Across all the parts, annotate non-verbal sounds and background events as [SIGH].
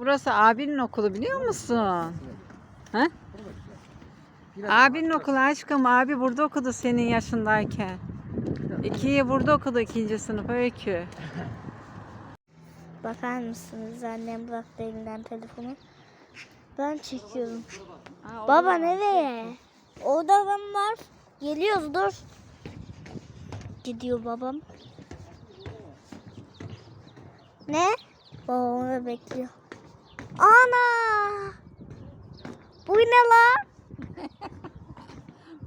burası abinin okulu biliyor musun? Ha? Abinin okulu aşkım. Abi burada okudu senin yaşındayken. İkiyi burada okudu ikinci sınıf öykü. [LAUGHS] Bakar mısınız annem bıraktı elinden telefonu. Ben çekiyorum. Baba nereye? Orada adam var. Geliyoruz dur. Gidiyor babam. Ne? Babam orada bekliyor. Ana! Bu ne lan?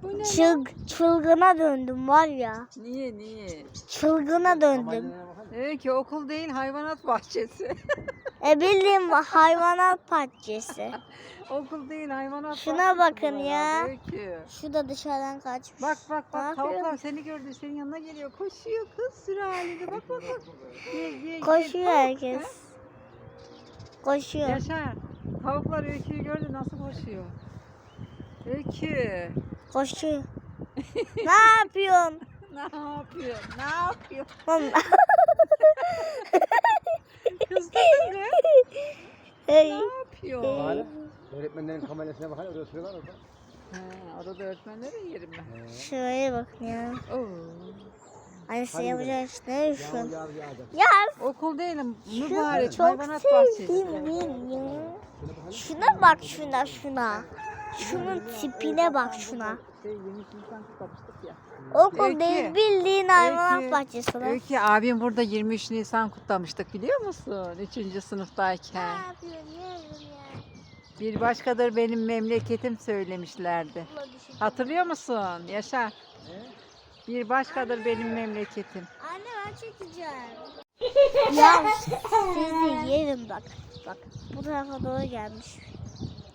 Bu ne? Çılg, çılgına döndüm var ya. Niye niye? Çılgına döndüm. Öykü okul değil hayvanat bahçesi. E bildiğim hayvanat bahçesi. [LAUGHS] okul değil hayvanat Şuna bahçesi bakın buralar, ya. Öykü. Şu da dışarıdan kaçmış. Bak bak Ne bak yapıyor? tavuklar seni gördü senin yanına geliyor koşuyor kız sürü halinde bak bak bak. Ye, ye, ye. Koşuyor Bak, herkes. Ha? Koşuyor. Yaşar tavuklar öyküyü gördü nasıl koşuyor. Öykü Koşuyor. [LAUGHS] ne yapıyorsun? ne yapıyor ne yapıyor Oğlum, kızdın mı hey. ne yapıyor. Hala öğretmenlerin kamerasına bakar orada oturuyorlar orada. He, orada öğretmenlerin yeri mi? Şuraya bakın ya. Oo. Annesi yapacak işte. Ne Yağmur düşün? Ya Okul değilim mübarek çok hayvanat bahçesi. Şuna bak şuna şuna. Şunun tipine bak şuna. Şey. Okul değil bildiğin hayvanat bahçesi. Öykü abim burada 23 Nisan kutlamıştık biliyor musun? 3. sınıftayken. Bir başkadır benim memleketim söylemişlerdi. Hatırlıyor musun? Yaşa. Bir başkadır benim memleketim. Anne ben çekeceğim. [LAUGHS] ya sizi yerim bak. Bak bu tarafa doğru gelmiş.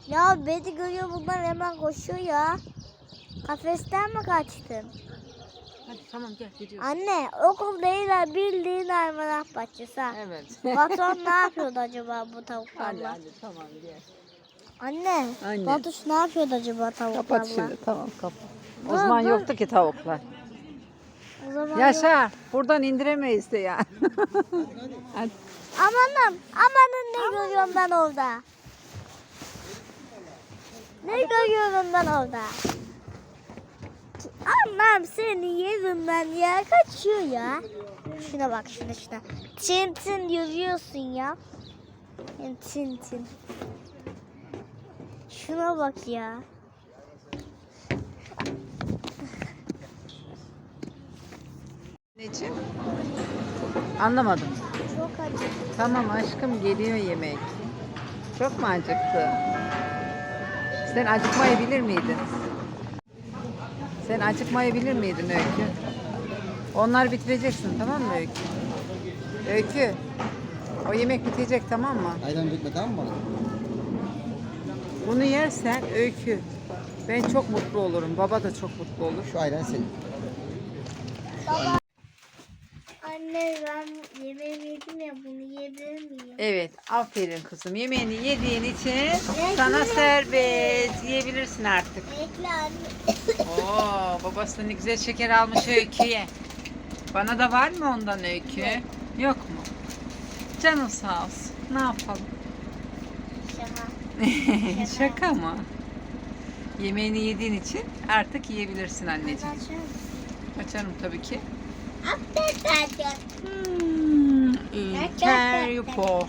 Ya beni görüyor bunlar hemen koşuyor ya. Kafesten mi kaçtın? Hadi tamam gel gidiyoruz. Anne okul değil ha, bildiğin hayvanat bahçesi ha. Evet. [LAUGHS] Patron ne yapıyordu acaba bu hadi tavuklarla? hadi tamam gel. Anne, Anne. Batuş ne yapıyordu acaba tavuklarla? Kapat şimdi tamam kapat. O zaman yoktu ki tavuklar. O zaman Yaşa buradan indiremeyiz de yani. [LAUGHS] hadi. Amanın, amanın ne görüyorum ben orada? Ne görüyorum ben orada? Annem seni yerim ben ya. Kaçıyor ya. Şuna bak şuna şuna. Tin tin yürüyorsun ya. Tin tin. Şuna bak ya. Anneciğim. Anlamadım. Çok acı. Tamam aşkım geliyor yemek. Çok mu acıktı? Sen acıkmayı bilir miydin? Sen acıkmayı bilir miydin Öykü? Onlar bitireceksin tamam mı Öykü? Öykü. O yemek bitecek tamam mı? Ayran dökme tamam mı? Bunu yersen Öykü. Ben çok mutlu olurum. Baba da çok mutlu olur. Şu ayran senin. Anne ben yemeğimi yedim ya bunu yiyebilir miyim? Evet, aferin kızım. Yemeğini yediğin için sana serbest. Yiyebilirsin artık. Bekle anne. Oo, babası da ne güzel şeker almış Öykü'ye. Bana da var mı ondan Öykü? Yok mu? Canın sağ olsun. Ne yapalım? [LAUGHS] Şaka. Şaka mı? Yemeğini yediğin için artık yiyebilirsin anneciğim. Açarım tabii ki. Hmm, in Caripore.